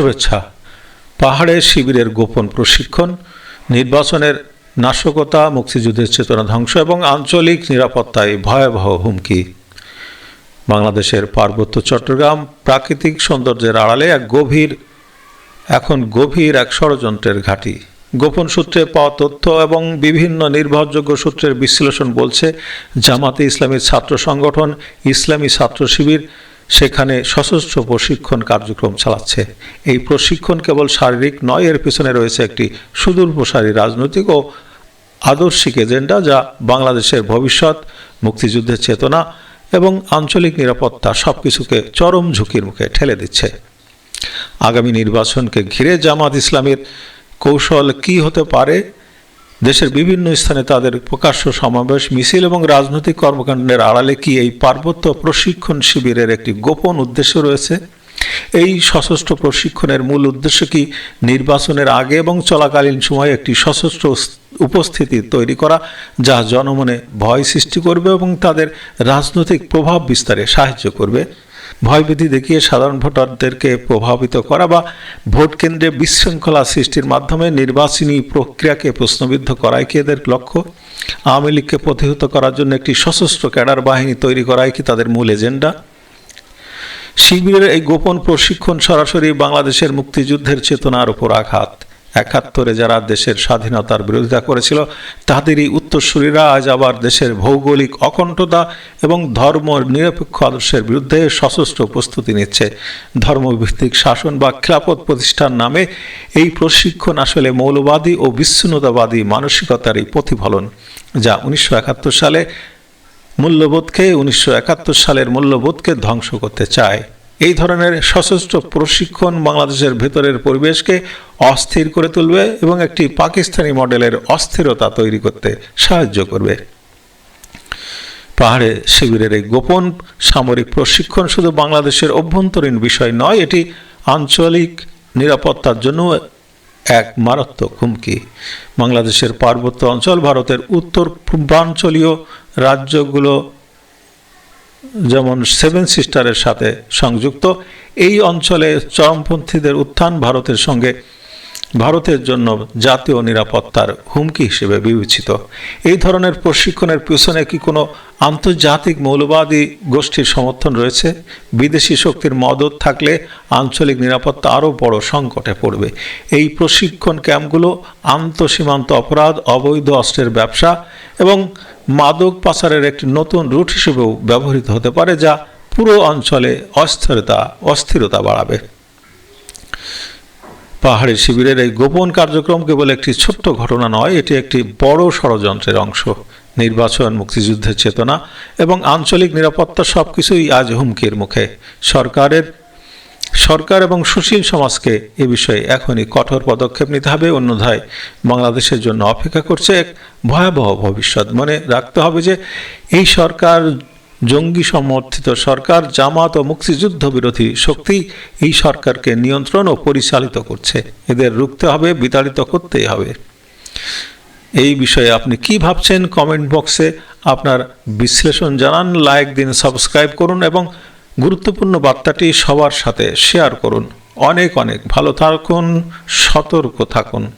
শুভেচ্ছা। পাহাড়ে শিবিরের গোপন প্রশিক্ষণ, নির্বাচনের নাশকতা, মুক্তিযুদ্ধের চেতনা ধ্বংস এবং আঞ্চলিক নিরাপত্তায় ভয়াবহ হুমকি। বাংলাদেশের পার্বত্য চট্টগ্রাম প্রাকৃতিক সৌন্দর্যের আড়ালে এক গভীর, এখন গভীর এক ষড়যন্ত্রের ঘাঁটি। গোপন সূত্রে পাওয়া তথ্য এবং বিভিন্ন নির্ভরযোগ্য সূত্রের বিশ্লেষণ বলছে, জামাতে ইসলামী ছাত্র সংগঠন ইসলামী ছাত্র শিবির সেখানে সশস্ত্র প্রশিক্ষণ কার্যক্রম চালাচ্ছে। এই প্রশিক্ষণ কেবল শারীরিক নয়, এর পিছনে রয়েছে একটি সুদূর প্রসারী রাজনৈতিক ও আদর্শিক এজেন্ডা যা বাংলাদেশের ভবিষ্যৎ, মুক্তিযুদ্ধের চেতনা এবং আঞ্চলিক নিরাপত্তা সব সবকিছুকে চরম ঝুঁকির মুখে ঠেলে দিচ্ছে। আগামী নির্বাচনকে ঘিরে জামাত ইসলামের কৌশল কি হতে পারে দেশের বিভিন্ন স্থানে তাদের প্রকাশ্য সমাবেশ, মিছিল এবং রাজনৈতিক কর্মকাণ্ডের আড়ালে কি এই পার্বত্য প্রশিক্ষণ শিবিরের একটি গোপন উদ্দেশ্য রয়েছে? এই সশস্ত্র প্রশিক্ষণের মূল উদ্দেশ্য কি নির্বাচনের আগে এবং চলাকালীন সময়ে একটি সশস্ত্র উপস্থিতি তৈরি করা, যা জনমনে ভয় সৃষ্টি করবে এবং তাদের রাজনৈতিক প্রভাব বিস্তারে সাহায্য করবে? ভয়ভীতি দেখিয়ে সাধারণ ভোটারদেরকে প্রভাবিত করা বা ভোট কেন্দ্রে বিশৃঙ্খলা সৃষ্টির মাধ্যমে নির্বাচনী প্রক্রিয়াকে প্রশ্নবিদ্ধ করাই কি এদের লক্ষ্য? আওয়ামী লীগকে প্রতিহত করার জন্য একটি সশস্ত্র ক্যাডার বাহিনী তৈরি করাই কি তাদের মূল এজেন্ডা? শিবিরের এই গোপন প্রশিক্ষণ সরাসরি বাংলাদেশের মুক্তিযুদ্ধের চেতনার উপর আঘাত। একাত্তরে যারা দেশের স্বাধীনতার বিরোধিতা করেছিল, তাদেরই উত্তরসূরিরা আজ আবার দেশের ভৌগোলিক অখণ্ডতা এবং ধর্ম নিরপেক্ষ আদর্শের বিরুদ্ধে সশস্ত্র প্রস্তুতি নিচ্ছে। ধর্মভিত্তিক শাসন বা খিলাফত প্রতিষ্ঠান নামে এই প্রশিক্ষণ আসলে মৌলবাদী ও বিচ্ছিন্নতাবাদী মানসিকতারই প্রতিফলন, যা উনিশশো একাত্তর সালে মূল্যবোধকে, উনিশশো একাত্তর সালের মূল্যবোধকে ধ্বংস করতে চায়। এই ধরনের সশস্ত্র প্রশিক্ষণ বাংলাদেশের ভেতরের পরিবেশকে অস্থির করে তুলবে এবং একটি পাকিস্তানি মডেলের অস্থিরতা তৈরি করতে সাহায্য করবে। পাহাড়ে শিবিরের এই গোপন সামরিক প্রশিক্ষণ শুধু বাংলাদেশের অভ্যন্তরীণ বিষয় নয়, এটি আঞ্চলিক নিরাপত্তার জন্য এক মারাত্মক হুমকি। বাংলাদেশের পার্বত্য অঞ্চল ভারতের উত্তর পূর্বাঞ্চলীয় রাজ্যগুলো যেমন সেভেন সিস্টারের সাথে সংযুক্ত এই অঞ্চলে চরমপন্থীদের উত্থান ভারতের সঙ্গে ভারতের জন্য জাতীয় নিরাপত্তার হুমকি হিসেবে বিবেচিত। এই ধরনের প্রশিক্ষণের পিছনে কি কোনো আন্তর্জাতিক মৌলবাদী গোষ্ঠীর সমর্থন রয়েছে? বিদেশি শক্তির মদত থাকলে আঞ্চলিক নিরাপত্তা আরও বড় সংকটে পড়বে। এই প্রশিক্ষণ ক্যাম্পগুলো আন্তঃসীমান্ত অপরাধ, অবৈধ অস্ত্রের ব্যবসা এবং মাদক পাচারের একটি নতুন রুট হিসেবেও ব্যবহৃত হতে পারে, যা পুরো অঞ্চলে অস্থিরতা অস্থিরতা বাড়াবে। পাহাড়ি শিবিরের এই গোপন কার্যক্রম কেবল একটি ছোট্ট ঘটনা নয়, এটি একটি বড় ষড়যন্ত্রের অংশ। নির্বাচন, মুক্তিযুদ্ধের চেতনা এবং আঞ্চলিক নিরাপত্তা সবকিছুই আজ হুমকির মুখে। সরকারের, সরকার এবং সুশীল সমাজকে এ বিষয়ে এখনই কঠোর পদক্ষেপ নিতে হবে। অন্যথায় বাংলাদেশের জন্য অপেক্ষা করছে এক ভয়াবহ ভবিষ্যৎ। মনে রাখতে হবে যে এই সরকার জঙ্গি সমর্থিত সরকার, জামাত ও মুক্তিযুদ্ধ বিরোধী শক্তি এই সরকারকে নিয়ন্ত্রণ ও পরিচালিত করছে। এদের রুখতে হবে, বিতাড়িত করতেই হবে। এই বিষয়ে আপনি কি ভাবছেন কমেন্ট বক্সে আপনার বিশ্লেষণ জানান, লাইক দিন, সাবস্ক্রাইব করুন এবং গুরুত্বপূর্ণ বার্তাটি সবার সাথে শেয়ার করুন। অনেক অনেক ভালো থাকুন, সতর্ক থাকুন।